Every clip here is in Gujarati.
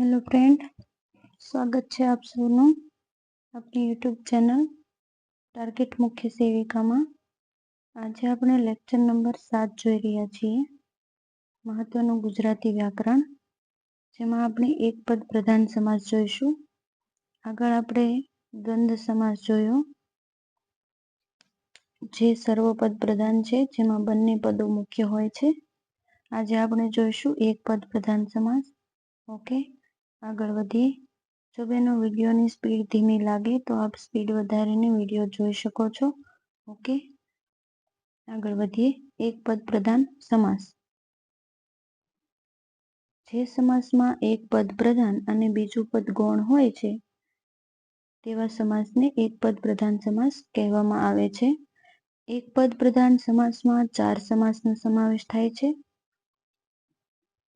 હેલો ફ્રેન્ડ સ્વાગત છે આપ સૌનું આપણી યુટ્યુબ ચેનલ ટાર્ગેટ મુખ્ય સેવિકામાં આજે આપણે લેક્ચર નંબર સાત જોઈ રહ્યા છીએ. મહત્વનું ગુજરાતી વ્યાકરણ, જેમાં આપણે એક પદ પ્રધાન સમાસ જોઈશું. આગળ આપણે દ્વંદ્વ સમાસ જોયો, જે સર્વપદ પ્રધાન છે, જેમાં બંને પદો મુખ્ય હોય છે. આજે આપણે જોઈશું એક પદ પ્રધાન સમાસ. ઓકે આગળ વધીએ. જો બેનો વિડીયોની સ્પીડ ધીમી લાગે તો આપ સ્પીડ વધારીને વીડિયો જોઈ શકો છો. ઓકે આગળ વધીએ. એક પદ પ્રધાન સમાસ. જે સમાસમાં એક પદ પ્રધાન અને બીજું પદ ગૌણ હોય છે, તેવા સમાસને એક પદ પ્રધાન સમાસ કહેવામાં આવે છે. એક પદ પ્રધાન સમાસમાં ચાર સમાસનો સમાવેશ થાય છે.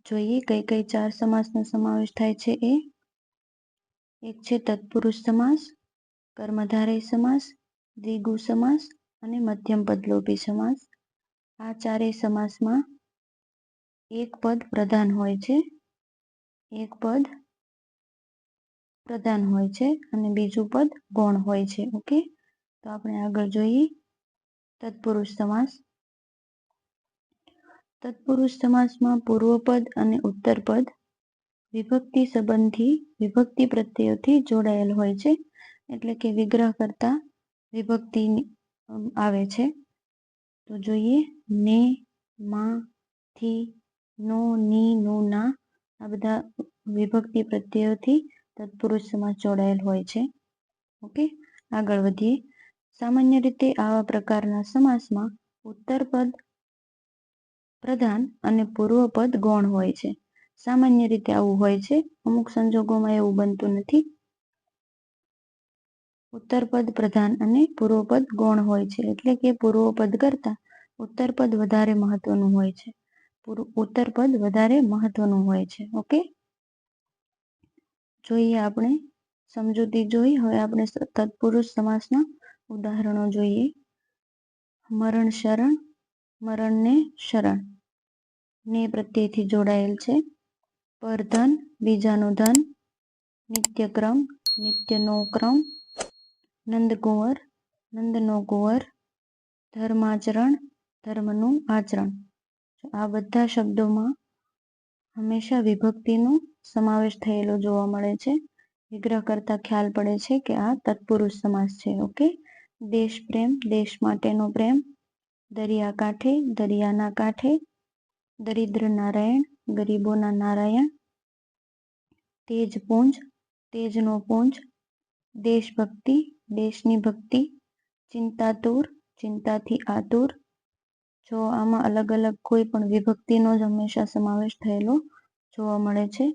જોઈએ કઈ કઈ ચાર સમાસનો સમાવેશ થાય છે એ. એક છે તત્પુરુષ સમાસ, કર્મધારય સમાસ, દ્વિગુ સમાસ અને મધ્યમ પદલોપી સમાસ. આ ચારેય સમાસમાં એક પદ પ્રધાન હોય છે. એક પદ પ્રધાન હોય છે અને બીજું પદ ગૌણ હોય છે, ઓકે? તો આપણે આગળ જોઈએ. તત્પુરુષ સમાસ તત્પુરુષ સમાસમાં પૂર્વપદ અને ઉત્તરપદ વિભક્તિ સંબંધી વિભક્તિ પ્રત્યયોથી જોડાયેલ હોય છે. એટલે કે વિગ્રહ કરતા વિભક્તિ આવે છે. તો જોઈએ ને, માં, થી, નો, ની, નો, ના, આ બધા વિભક્તિ પ્રત્યયોથી તત્પુરુષ સમાસ જોડાયેલ હોય છે. ઓકે, આગળ વધીએ. સામાન્ય રીતે આવા પ્રકારના સમાસમાં ઉત્તરપદ પ્રધાન અને પૂર્વપદ ગૌણ હોય છે. સામાન્ય રીતે આવું હોય છે. અમુક સંજોગોમાં એવું બનતું નથી. ઉત્તરપદ પ્રધાન અને પૂર્વપદ ગૌણ હોય છે. એટલે કે પૂર્વપદ કરતા ઉત્તરપદ વધારે મહત્વનું હોય છે. ઉત્તરપદ વધારે મહત્વનું હોય છે. ઓકે જોઈએ આપણે સમજૂતી જોઈ. હવે આપણે તત્પુરુષ સમાસના ઉદાહરણો જોઈએ. મરણ શરણ, મરણને શરણ. ને પ્રત્યેથી જોડાયેલ છે. પરધન, બીજાનું ધન, નિત્યક્રમ, નિત્યનો ક્રમ, નંદકુંવર, નંદનો કુંવર, ધર્માચરણ, ધર્મનું આચરણ. આ બધા શબ્દોમાં હંમેશા વિભક્તિનો સમાવેશ થયેલો જોવા મળે છે. વિગ્રહ કરતા ખ્યાલ પડે છે કે આ તત્પુરુષ સમાસ છે, ઓકે? દેશ પ્રેમ, દેશ માટેનો પ્રેમ, દરિયા કાંઠે, દરિયાના કાંઠે દરિદ્ર નારાયણ, ગરીબોના નારાયણ, તેજ પુંજ, તેજનો પુંજ, દેશભક્તિ, દેશની ભક્તિ, ચિંતાતુર, ચિંતાથી આતુર. જો આમાં અલગ અલગ કોઈ પણ વિભક્તિનો જ હંમેશા સમાવેશ થયેલો જોવા મળે છે.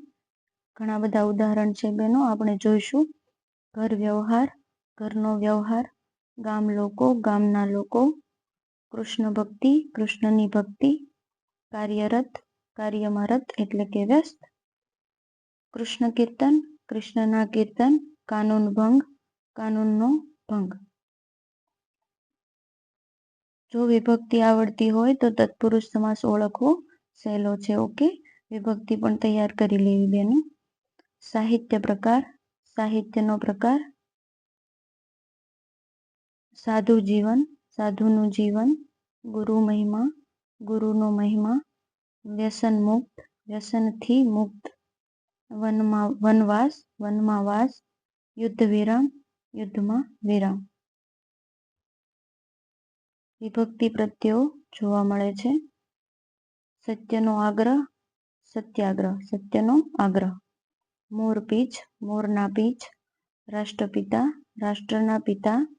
ઘણા બધા ઉદાહરણ છે બેનો, આપણે જોઈશું. ઘર વ્યવહાર, ઘરનો વ્યવહાર, ગામ લોકો, ગામના લોકો, કૃષ્ણ ભક્તિ, કૃષ્ણની ભક્તિ કાર્યરત કાર્યમાં રત એટલે કે વ્યસ્ત. કૃષ્ણ કીર્તન, કૃષ્ણના કીર્તન, કાનૂન ભંગ, કાનૂનનો ભંગ. જો વિભક્તિ આવડતી હોય તો તત્પુરુષ સમાસ ઓળખવો સહેલો છે, ઓકે? વિભક્તિ પણ તૈયાર કરી લેવી, બેનું. સાહિત્ય પ્રકાર, સાહિત્યનો પ્રકાર. સાધુ જીવન, સાધુનું જીવન, ગુરુ મહિમા. ગુરુનો મહિમા, વ્યસન મુક્ત, વ્યસનથી મુક્ત, વનમાં, વનવાસ, વનમાં વાસ, યુદ્ધ વિરામ, યુદ્ધમાં વિરામ. વિભક્તિ પ્રત્યયો જોવા મળે છે. સત્યનો આગ્રહ, સત્યાગ્રહ, સત્યનો આગ્રહ. મોર પીછ, મોરના પીછ, રાષ્ટ્રપિતા, રાષ્ટ્રના પિતા,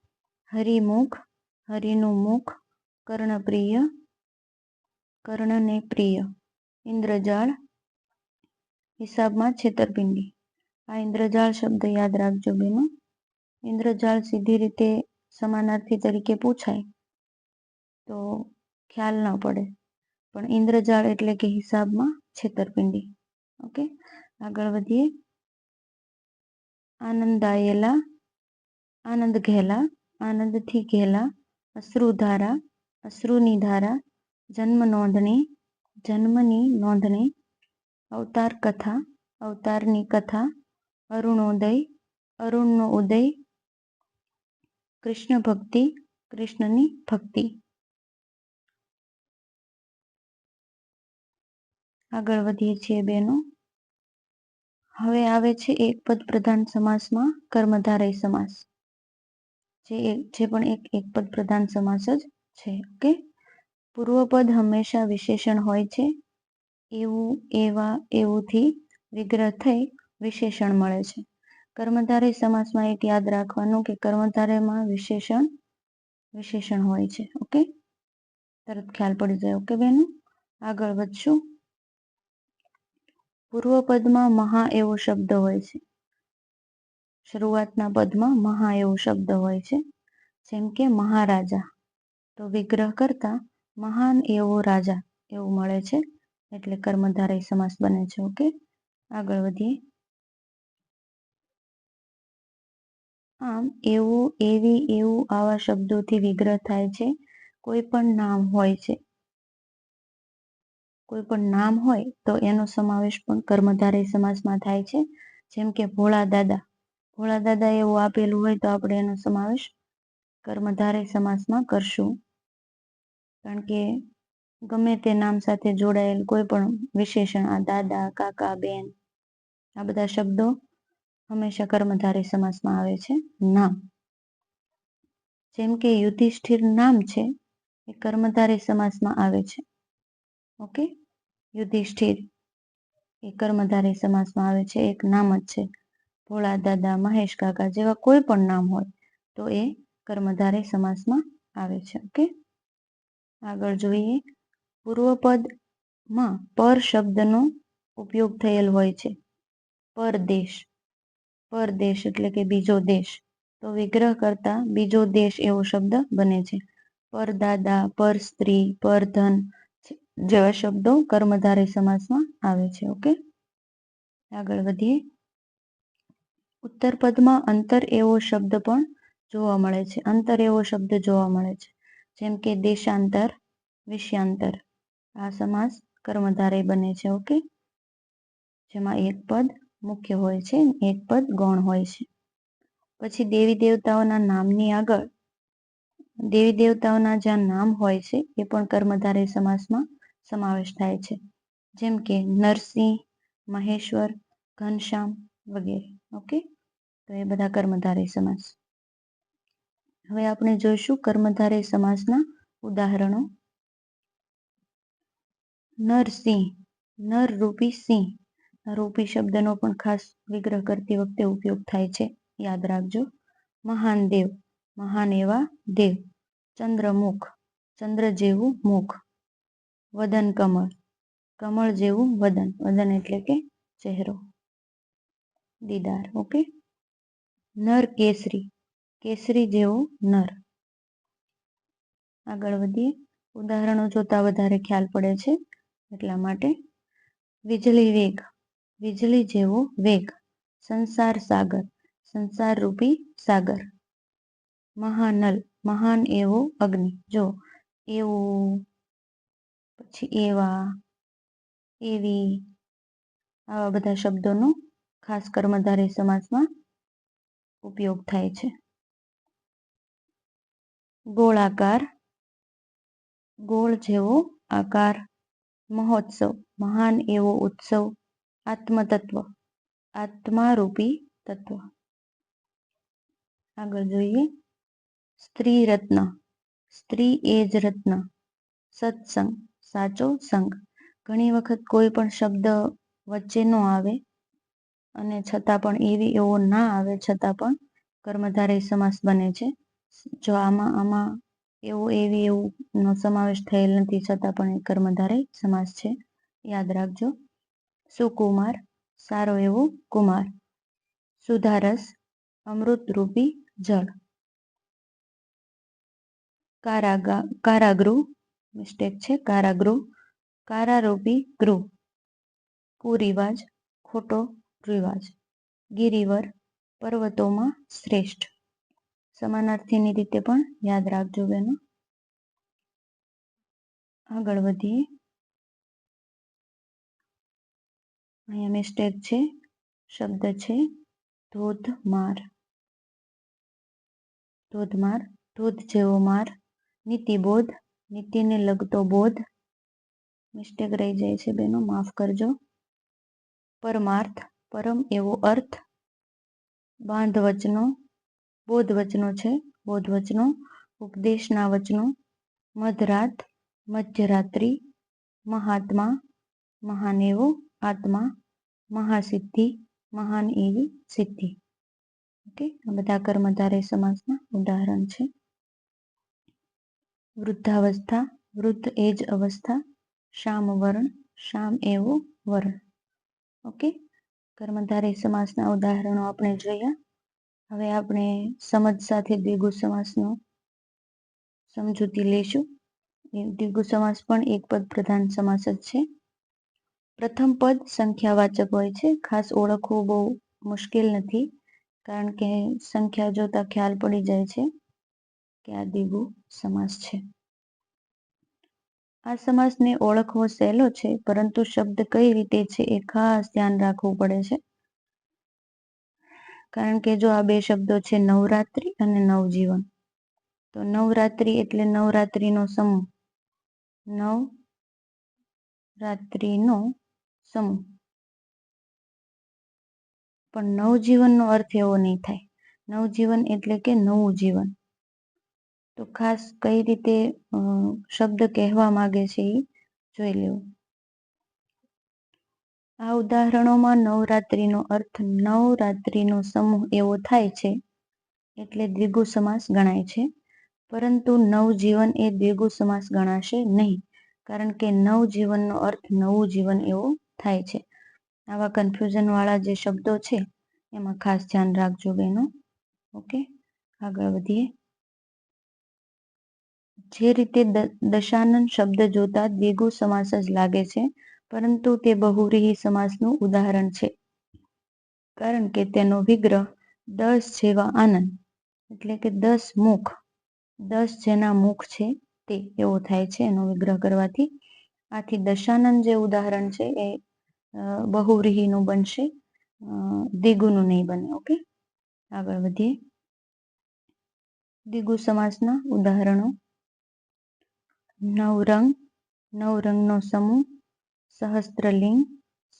હરિમુખ, હરિનું મુખ, કર્ણપ્રિય કર્ણને પ્રિય. ઇન્દ્રજાળ હિસાબમાં છેતરપિંડી. આ ઇન્દ્રજાળ શબ્દ યાદ રાખજો બેનો. ઇન્દ્રજાળ સીધી રીતે સમાનાર્થી તરીકે પૂછાય તો ખ્યાલ ન પડે. પણ ઇન્દ્રજાળ એટલે કે હિસાબમાં છેતરપિંડી. ઓકે? આગળ વધીએ. આનંદાયેલા આનંદ ઘેલા આનંદથી ઘેલા, અશ્રુધારા, અશ્રુની ધારા જન્મ નોંધણી, જન્મની નોંધણી, અવતાર કથા, અવતારની કથા, અરુણોદય, અરુણનો ઉદય કૃષ્ણ ભક્તિ કૃષ્ણની ભક્તિ. આગળ વધીએ છીએ બેનો. હવે આવે છે એક પદ પ્રધાન સમાસમાં કર્મધારય સમાસ. જે જે પણ એક એક પદ પ્રધાન સમાસ જ છે, ઓકે? પૂર્વપદ હંમેશા વિશેષણ હોય છે. એવું, એવા, એવુંથી વિગ્રહ થઈ વિશેષણ મળે છે. કર્મધારય સમાસમાં એક યાદ રાખવાનું કે કર્મધારયમાં વિશેષણ વિશેષણ હોય છે. ઓકે તરત ખ્યાલ પડી જાય. ઓકે બેનો? આગળ વધશું. પૂર્વપદમાં મહા એવો શબ્દ હોય છે. શરૂઆતના પદમાં મહા એવો શબ્દ હોય છે. જેમ કે મહારાજા. તો વિગ્રહ કરતા મહાન એવો રાજા એવું મળે છે. એટલે કર્મધારય સમાસ બને છે. ઓકે? આગળ વધીએ. આમ એવું, એવી, એવું આવા શબ્દોથી વિગ્રહ થાય છે. કોઈ પણ નામ હોય છે. કોઈ પણ નામ હોય તો એનો સમાવેશ પણ કર્મધારય સમાસમાં થાય છે. જેમ કે ભોળા દાદા. ભોળા દાદા એવું આપેલું હોય તો આપણે એનો સમાવેશ કર્મધારય સમાસમાં કરશું. કારણ કે ગમે તે નામ સાથે જોડાયેલ કોઈ પણ વિશેષણ, આ દાદા, કાકા, બેન, આ બધા શબ્દો હંમેશા કર્મધારય સમાસમાં આવે છે. નામ. જેમ કે યુધિષ્ઠિર નામ છે, એ કર્મધારય સમાસમાં આવે છે. ઓકે? યુધિષ્ઠિર એ કર્મધારય સમાસમાં આવે છે, એક નામ જ છે. ભોળા દાદા, મહેશ કાકા જેવા કોઈ પણ નામ હોય તો એ કર્મધારય સમાસમાં આવે છે. ઓકે? આગળ જોઈએ. પૂર્વપદમાં પર શબ્દનો ઉપયોગ થયેલ હોય છે. પરદેશ. પરદેશ એટલે કે બીજો દેશ. તો વિગ્રહ કરતા બીજો દેશ એવો શબ્દ બને છે. પરદાદા પર સ્ત્રી પર ધન જેવા શબ્દો કર્મધારય સમાસમાં આવે છે. ઓકે? આગળ વધીએ. ઉત્તર પદમાં અંતર એવો શબ્દ પણ જોવા મળે છે. અંતર એવો શબ્દ જોવા મળે છે. જેમ કે દેશાંતર, વિષયાંતર. આ સમાસ કર્મધારય બને છે, ઓકે? જેમાં એક પદ મુખ્ય હોય છે, એક પદ ગૌણ હોય છે. પછી દેવી દેવતાઓના નામની આગળ, દેવી દેવતાઓના જ્યાં નામ હોય છે, એ પણ કર્મધારય સમાસમાં સમાવેશ થાય છે. જેમ કે નરસિંહ, મહેશ્વર, ઘનશ્યામ વગેરે, ઓકે? તો એ બધા કર્મધારય સમાસ. હવે આપણે જોઈશું કર્મધારય સમાસના ઉદાહરણો. નરસિંહ નર રૂપી સિંહ. રૂપી શબ્દનો પણ ખાસ વિગ્રહ કરતી વખતે ઉપયોગ થાય છે. યાદ રાખજો. મહાન દેવ, મહાન એવા દેવ. ચંદ્રમુખ, ચંદ્ર જેવું મુખ. વદન કમળ કમળ જેવું વદન. વદન એટલે કે ચહેરો. દીદાર, ઓકે? નર કેસરી કેસરી જેવો નર. આગળ વધીએ. ઉદાહરણો જોતા વધારે ખ્યાલ પડે છે. એટલા માટે વીજળી વેગ. વીજળી જેવો વેગ. સંસાર સાગર. સંસાર રૂપી સાગર. મહાનલ. મહાન એવો અગ્નિ. જો એવું પછી એવા, એવી આવા બધા શબ્દોનો ખાસ કર્મધારય સમાસમાં ઉપયોગ થાય છે. ગોળાકાર, ગોળ જેવો આકાર, મહોત્સવ, મહાન એવો ઉત્સવ, આત્મતત્વ, આત્મારૂપી તત્વ. આગળ જોઈએ. સ્ત્રી રત્ન સ્ત્રી એ જ રત્ન, સત્સંગ, સાચો સંગ. ઘણી વખત કોઈ પણ શબ્દ વચ્ચે ન આવે અને છતાં પણ એવી એવો ના આવે છતાં પણ કર્મધારય સમાસ બને છે. જો આમાં આમાં એવું, એવી એવું નો સમાવેશ થયેલ નથી, છતાં પણ એ કર્મધારે સમાસ છે. યાદ રાખજો. સુકુમાર, સારો એવો કુમાર. સુધારસ, અમૃતરૂપી જળ. કારાગા, કારાગૃહ, મિસ્ટેક છે, કારાગૃહ. કારારૂપી ગૃહ. કુરિવાજ, ખોટો રિવાજ. ગિરિવર, પર્વતોમાં શ્રેષ્ઠ. સમાનાર્થીની રીતે પણ યાદ રાખજો બેનો. આગળ વધીએ. અહીંયા મિસ્ટેક છે, શબ્દ છે ધોધમાર ધોધમાર ધોધ જેવો માર. નીતિબોધ નીતિને લગતો બોધ. મિસ્ટેક રહી જાય છે બેનો, માફ કરજો. પરમાર્થ, પરમ એવો અર્થ. બાંધ વચનો બોધ વચનો છે. બોધ વચનો ઉપદેશના વચનો, મધરાત, મધ્યરાત્રિ, મહાત્મા મહાન એવો આત્મા, મહાસિદ્ધિ, મહાન એવી સિદ્ધિ. ઓકે? આ બધા કર્મધારે સમાસના ઉદાહરણ છે. વૃદ્ધાવસ્થા, વૃદ્ધ એ જ અવસ્થા શામ વર્ણ શામ એવો વર્ણ. ઓકે? કર્મધારય સમાસના ઉદાહરણો આપણે જોયા. હવે આપણે સમજ સાથે દ્વિગુ સમાસનો સમજૂતી લેશું દ્વિગુ સમાસ પણ એક પદ પ્રધાન સમાસ જ છે. પ્રથમ પદ સંખ્યાવાચક હોય છે. ખાસ ઓળખવું બહુ મુશ્કેલ નથી, કારણ કે સંખ્યા જોતા ખ્યાલ પડી જાય છે કે આ દ્વિગુ સમાસ છે. આ સમાસને ઓળખવો સહેલો છે, પરંતુ શબ્દ કઈ રીતે છે એ ખાસ ધ્યાન રાખવું પડે છે. કારણ કે જો આ બે શબ્દો છે નવરાત્રિ અને નવજીવન. તો નવરાત્રિ એટલે નવરાત્રિનો સમૂહ. નવ રાત્રિનો સમૂહ. પણ નવજીવનનો અર્થ એવો નહીં થાય. નવજીવન એટલે કે નવું જીવન. તો ખાસ કઈ રીતે શબ્દ કહેવા માંગે છે એ જોઈ લેવું. આ ઉદાહરણોમાં નવરાત્રિનો અર્થ નવરાત્રિનો સમૂહ એવો થાય છે એટલે દ્વિગુ સમાસ ગણાય છે. પરંતુ નવજીવન એ દ્વિગુ સમાસ ગણાશે નહીં, કારણ કે નવજીવનનો અર્થ નવું જીવન એવો થાય છે. આવા કન્ફ્યુઝનવાળા જે શબ્દો છે, એમાં ખાસ ધ્યાન રાખજો બહેનો. ઓકે, આગળ વધીએ. જે રીતે દશાનન શબ્દ જોતા દ્વિગુ સમાસ જ લાગે છે પરંતુ તે બહુવ્રીહી સમાસનું ઉદાહરણ છે. કારણ કે તેનો વિગ્રહ દસ જેવા આનંદ, એટલે કે દસ મુખ, દસ જેના મુખ છે તે એવો થાય છે એનો વિગ્રહ કરવાથી. આથી દશાનંદ જે ઉદાહરણ છે એ બહુવ્રીહીનું બનશે દિગુનું નહીં બને, ઓકે? આગળ વધીએ. દિગુ સમાસના ઉદાહરણો. નવરંગ, નવરંગનો સમૂહ સહસ્ત્રલિંગ,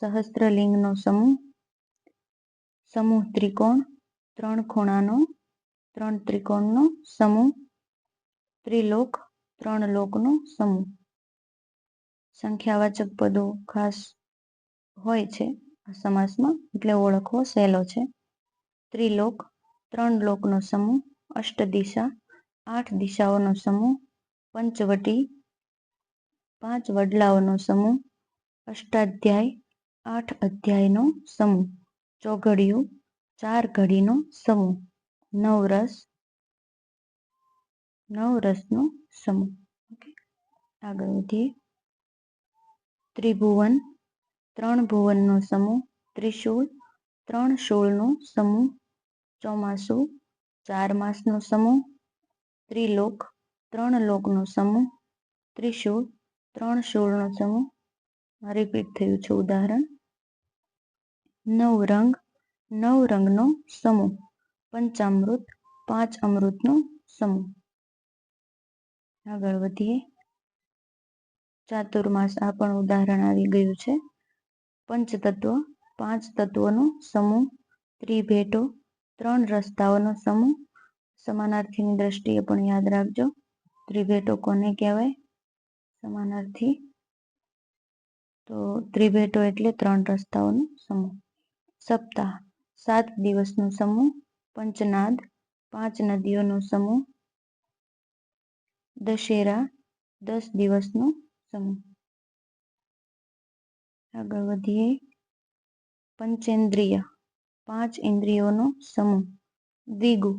સહસ્ત્રલિંગનો સમૂહ સમૂહ ત્રિકોણ, ત્રણ ખૂણાનો, ત્રણ ત્રિકોણનો સમૂહ, ત્રિલોક, ત્રણ લોકનો સમૂહ. સંખ્યાવાચક પદો ખાસ હોય છે આ સમાસમાં, એટલે ઓળખવો સહેલો છે. ત્રિલોક, ત્રણ લોકનો સમૂહ, અષ્ટ દિશા, આઠ દિશાઓનો સમૂહ, પંચવટી, પાંચ વડલાઓનો સમૂહ અષ્ટાધ્યાય, આઠ અધ્યાયનો સમૂહ. ચોઘડિયું ચાર ઘડીનો સમૂહ. નવરસ નવરસનો સમૂહ. આગળ વધીએ. ત્રિભુવન, ત્રણ ભુવનનો સમૂહ. ત્રિશૂળ, ત્રણ શૂળનો સમૂહ. ચોમાસું, ચાર માસનો સમૂહ. ત્રિલોક, ત્રણ લોકનો સમૂહ. ત્રિશૂળ, ત્રણ શૂળનો સમૂહ. રિપીટ થયું છે ઉદાહરણ. નવ રંગ, નવ રંગનો સમૂહ. પંચામૃત, પાંચ અમૃતનો સમૂહ. આગળ વધીએ. ચાતુર્માસ આ પણ ઉદાહરણ આવી ગયું છે. પંચતત્વ, પાંચ તત્વોનો સમૂહ. ત્રિભેટો, ત્રણ રસ્તાઓનો સમૂહ. સમાનાર્થીની દ્રષ્ટિએ પણ યાદ રાખજો. ત્રિભેટો કોને કહેવાય? સમાનાર્થી તો ત્રિભેટો એટલે ત્રણ રસ્તાઓનો સમૂહ. સપ્તાહ, સાત દિવસનો સમૂહ, પંચનાદ, પાંચ નદીઓનો સમૂહ, દશેરા, દસ દિવસનો સમૂહ. આગળ વધીએ. પંચેન્દ્રિય, પાંચ ઇન્દ્રિયોનો સમૂહ. દ્વિગુ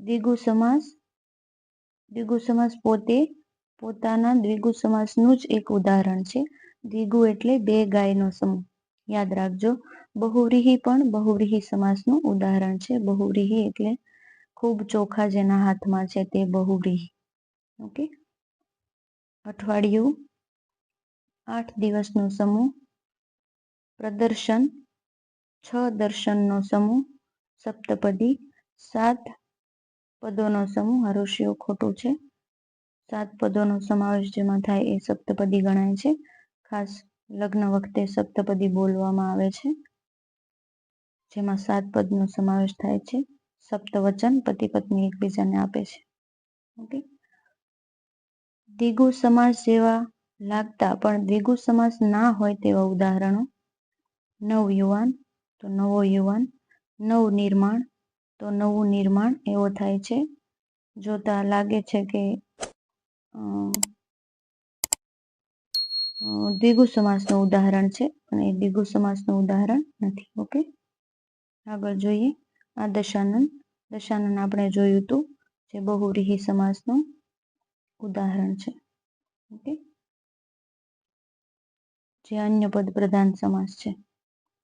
દ્વિગુ સમાસ દ્વિગુ સમાસ પોતે પોતાના દ્વિગુ સમાસનું જ એક ઉદાહરણ છે. દ્વિગુ એટલે બે ગાયનો સમૂહ. યાદ રાખજો, બહુવ્રીહી પણ બહુવ્રીહી સમાસનું ઉદાહરણ છે. બહુવ્રીહી એટલે ખૂબ ચોખા જેના હાથમાં છે તે બહુવ્રીહી. ઓકે? અઠવાડિયું, આઠ દિવસનો સમૂહ, પ્રદર્શન, છ દર્શનનો સમૂહ, સપ્તપદી, સાત પદોનો સમૂહ. હરોશિયો ખોટું છે. સાત પદોનો સમાવેશ જેમાં થાય એ સપ્તપદી ગણાય છે. ખાસ લગ્ન વખતે સપ્તપદી બોલવામાં આવે છે, જેમાં સાત પદનો સમાવેશ થાય છે. સપ્તવચન પતિ પત્ની એકબીજાને આપે છે. ઓકે દ્વિગુ સમાસ જેવા લાગતા પણ દ્વિગુ સમાસ ના હોય તેવા ઉદાહરણો. નવ યુવાન, તો નવો યુવાન. નવ નિર્માણ, તો નવું નિર્માણ એવો થાય છે. જોતા લાગે છે કે દ્વિગુ સમાસનું ઉદાહરણ છે પણ એ દ્વિગુ સમાસનું ઉદાહરણ નથી, ઓકે? આગળ જોઈએ. આ દશાનંદ દશાનંદ આપણે જોયું હતું જે બહુરીહી સમાસનું ઉદાહરણ છે, ઓકે? જે અન્ય પદ પ્રધાન સમાસ છે,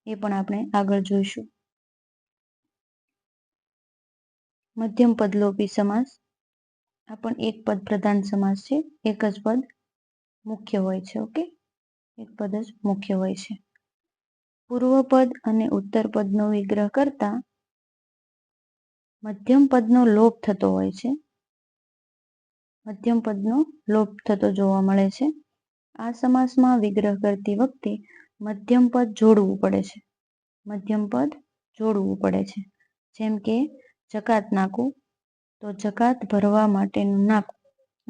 એ પણ આપણે આગળ જોઈશું. મધ્યમ પદલોપી સમાસ, આ પણ એક પદ પ્રધાન સમાસ છે, એક જ પદ મુખ્ય હોય છે, ઓકે? એક પદ જ મુખ્ય હોય છે. પૂર્વ પદ અને ઉત્તર પદનો વિગ્રહ કરતા મધ્યમ પદનો લોપ થતો હોય છે. મધ્યમ પદનો લોપ થતો જોવા મળે છે. આ સમાસમાં વિગ્રહ કરતી વખતે મધ્યમ પદ જોડવું પડે છે. મધ્યમ પદ જોડવું પડે છે. જેમ કે જકાત નાકું તો જકાત ભરવા માટેનું નાકું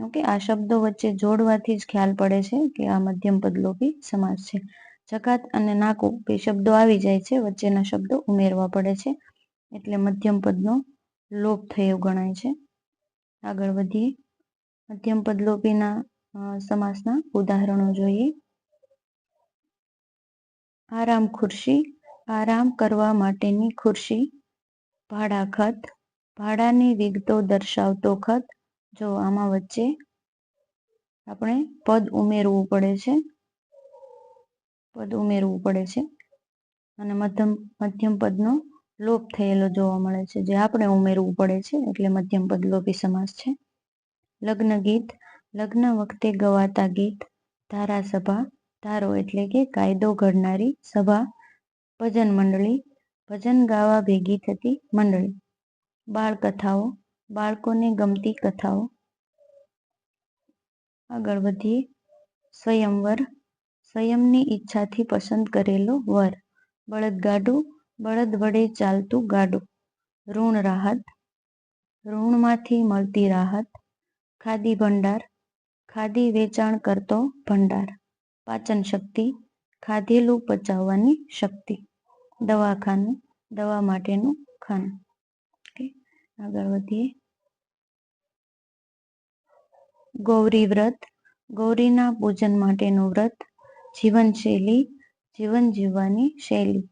ઓકે, આ શબ્દો વચ્ચે જોડવાથી જ ખ્યાલ પડે છે કે આ મધ્યમ પદલોપી સમાસ છે. જકાત અને નાકું બે શબ્દો આવી જાય છે, વચ્ચેના શબ્દો ઉમેરવા પડે છે, એટલે મધ્યમ પદનો લોપ થયો ગણાય છે. આગળ વધીએ. મધ્યમ પદલોપીના સમાસના ઉદાહરણો જોઈએ. આરામ ખુરશી, આરામ કરવા માટેની ખુરશી, ભાડા ખત, ભાડાની વિગતો દર્શાવતો ખત જો આમાં વચ્ચે આપણે પદ ઉમેરવું પડે છે. પદ ઉમેરવું પડે છે. અને મધ્યમ મધ્યમ પદનો લોપ થયેલો જોવા મળે છે. જે આપણે ઉમેરવું પડે છે, એટલે મધ્યમ પદ લોપી સમાસ છે. લગ્ન ગીત, લગ્ન વખતે ગવાતા ગીત, ધારાસભા, ધારો એટલે કે કાયદો ઘડનારી સભા, ભજન મંડળી, ભજન ગાવા ભેગી થતી મંડળી, બાળકથાઓ બાળકોને ગમતી કથાઓ. આગળ વધીએ. સ્વયંવર. સંયમની ઈચ્છાથી પસંદ કરેલો વર. બળદગાડું બળદ વડે ચાલતું ગાડું. ઋણ રાહત. ઋણમાંથી મળતી રાહત. ખાદી ભંડાર. ખાદી વેચાણ કરતો ભંડાર. પાચન શક્તિ. ખાધેલું પચાવવાની શક્તિ. દવાખાનું. દવા માટેનું ખાનું. આગળ વધીએ. ગૌરી વ્રત, ગૌરીના પૂજન માટેનું વ્રત, જીવનશૈલી, જીવન જીવવાની શૈલી,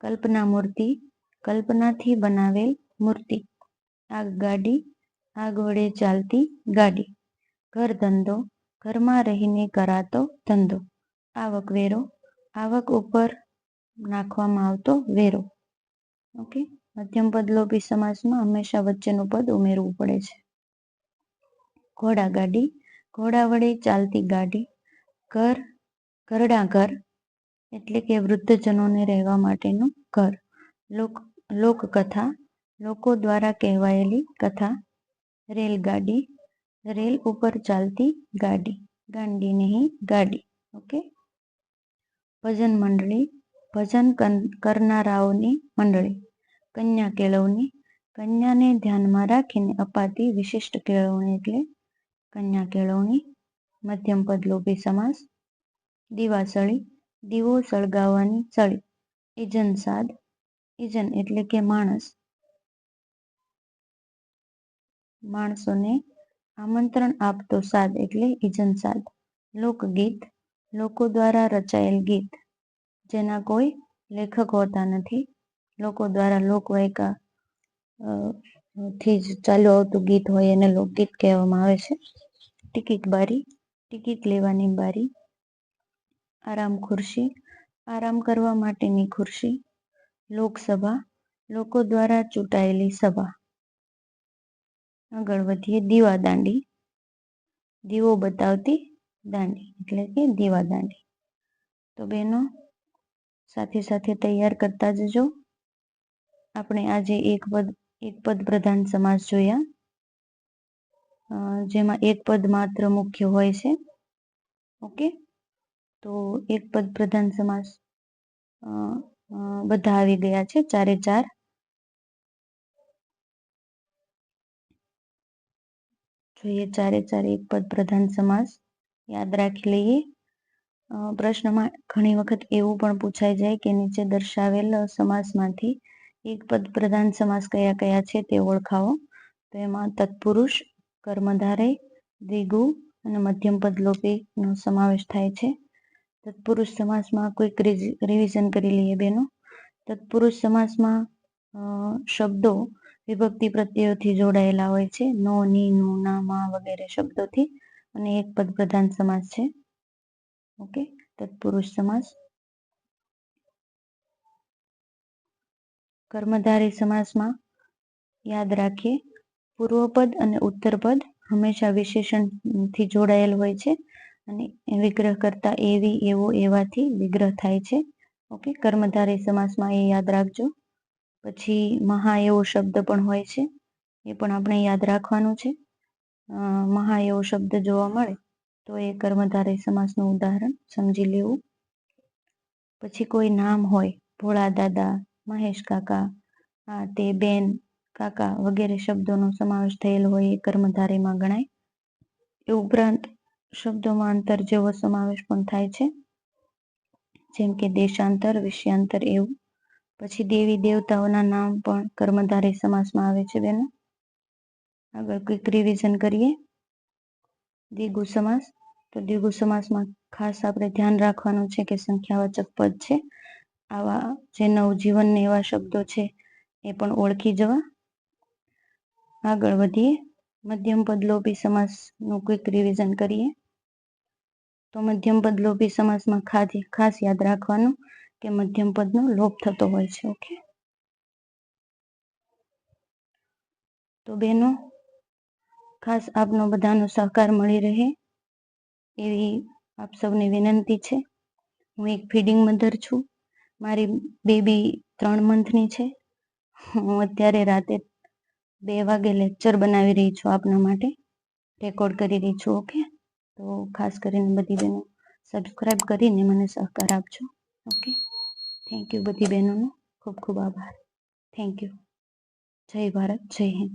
કલ્પના મૂર્તિ, કલ્પનાથી બનાવેલ મૂર્તિ, આગ ગાડી, આગ વડે ચાલતી ગાડી, ઘર ધંધો, ઘરમાં રહીને કરાતો ધંધો, આવક વેરો, આવક ઉપર નાખવામાં આવતો વેરો. ઓકે? મધ્યમ પદ લોભી સમાસમાં હંમેશા વચ્ચેનું પદ ઉમેરવું પડે છે. ઘોડાગાડી ઘોડા વડે ચાલતી ગાડી, ઘર, ઘરડા ઘર, એટલે કે વૃદ્ધજનોને રહેવા માટેનું ઘર. લોક, લોકકથા, લોકો દ્વારા કહેવાયેલી કથા, રેલગાડી, રેલ ઉપર ચાલતી ગાડી, ગાંડી નહીં, ગાડી, ઓકે? ભજન મંડળી, ભજન કરનારાઓની મંડળી, કન્યા કેળવણી, કન્યાને ધ્યાનમાં રાખીને અપાતી વિશિષ્ટ કેળવણી એટલે કન્યા કેળવણી મધ્યમ પદ લોભી સમાસ દિવાસળી દીવો સળગાવવાની સળી ઇજન સાદ ઇજન એટલે કે માણસ. માણસોને આમંત્રણ આપતો સાદ એટલે ઇજન સાદ. લોકગીત, લોકો દ્વારા રચાયેલ ગીત. જેના કોઈ લેખક હોતા નથી. લોકો દ્વારા લોકવાયકા થી જ ચાલુ આવતું ગીત હોય એને લોકગીત કહેવામાં આવે છે. ટિકિટ બારી, ટિકિટ લેવાની બારી, આરામ ખુરશી, આરામ કરવા માટેની ખુરશી, લોકસભા, લોકો દ્વારા ચૂંટાયેલી સભા. આગળ વધીએ, દીવા દાંડી. દીવો બતાવતી દાંડી, એટલે કે દીવા દાંડી. તો બેનો સાથે સાથે તૈયાર કરતા જજો. આપણે આજે એક એક પદ પ્રધાન સમાસ જોયા. જેમાં એક પદ માત્ર મુખ્ય હોય છે. ઓકે? તો એક પદ પ્રધાન સમાસ બધા આવી ગયા છે. ચારે ચાર. જોઈએ ચારે ચાર એક પદ પ્રધાન સમાસ. યાદ રાખી લઈએ. પ્રશ્નમાં ઘણી વખત એવું પણ પૂછાઈ જાય કે નીચે દર્શાવેલ સમાસમાંથી એક પદ પ્રધાન સમાસ કયા કયા છે તે ઓળખાવો. તો એમાં તત્પુરુષ કર્મધારે દ્વિગુ અને મધ્યમ પદ લોપીનો સમાવેશ થાય છે. તત્પુરુષ સમાસમાં કોઈક રિવિઝન કરી લઈએ બેનો. તત્પુરુષ સમાસમાં શબ્દો વિભક્તિ પ્રત્યયોથી જોડાયેલા હોય છે. નો, ની, નું, ના, માં વગેરે શબ્દોથી અને એક પદ પ્રધાન સમાસ છે. ઓકે? તત્પુરુષ સમાસ. કર્મધારય સમાસમાં યાદ રાખીએ. પૂર્વપદ અને ઉત્તરપદ હંમેશા વિશેષણથી જોડાયેલ હોય છે અને વિગ્રહ કરતા એવી, એવો, એવાથી વિગ્રહ થાય છે. ઓકે કર્મધારય સમાસમાં એ યાદ રાખજો. પછી મહા એવો શબ્દ પણ હોય છે. એ પણ આપણે યાદ રાખવાનું છે. મહા એવો શબ્દ જોવા મળે તો એ કર્મધારય સમાસનું ઉદાહરણ સમજી લેવું. પછી કોઈ નામ હોય, ભોળા દાદા મહેશ કાકા આ તે બેન કાકા વગેરે શબ્દોનો સમાવેશ થયેલ હોય એ કર્મધારયમાં ગણાય. એ ઉપરાંત શબ્દોમાં અંતર જેવો સમાવેશ પણ થાય છે. જેમ કે દેશાંતર, વિષયાંતર એવું. પછી દેવી દેવતાઓના નામ પણ કર્મધારય સમાસમાં આવે છે બેનો. આગળ ક્વિક રિવિઝન કરીએ. દ્વિગુ સમાસ. તો દ્વિગુ સમાસમાં ખાસ આપણે ધ્યાન રાખવાનું છે કે સંખ્યાવાચક પદ છે. આવા જે નવજીવનને એવા શબ્દો છે, એ પણ ઓળખી જવા. આગળ વધીએ. મધ્યમ પદ લોપી સમાસનું ક્વિક રિવિઝન કરીએ. તો મધ્યમ પદલોપી સમાસમાં ખાધી ખાસ યાદ રાખવાનું કે મધ્યમ પદનો લોપ થતો હોય છે ઓકે તો બેનો ખાસ આપનો બધાનો સહકાર મળી રહે એવી આપ સૌને વિનંતી છે. હું એક ફીડિંગ મધર છું. મારી બેબી ત્રણ મંથની છે. હું અત્યારે રાતે બે વાગે લેક્ચર બનાવી રહી છું આપના માટે. રેકોર્ડ કરી રહી છું ઓકે તો ખાસ કરીને બધી બહેનો સબસ્ક્રાઈબ કરીને મને સહકાર આપજો ઓકે થેન્ક યુ બધી બહેનોનો. ખૂબ ખૂબ આભાર. થેન્ક યુ જય ભારત, જય હિન્દ.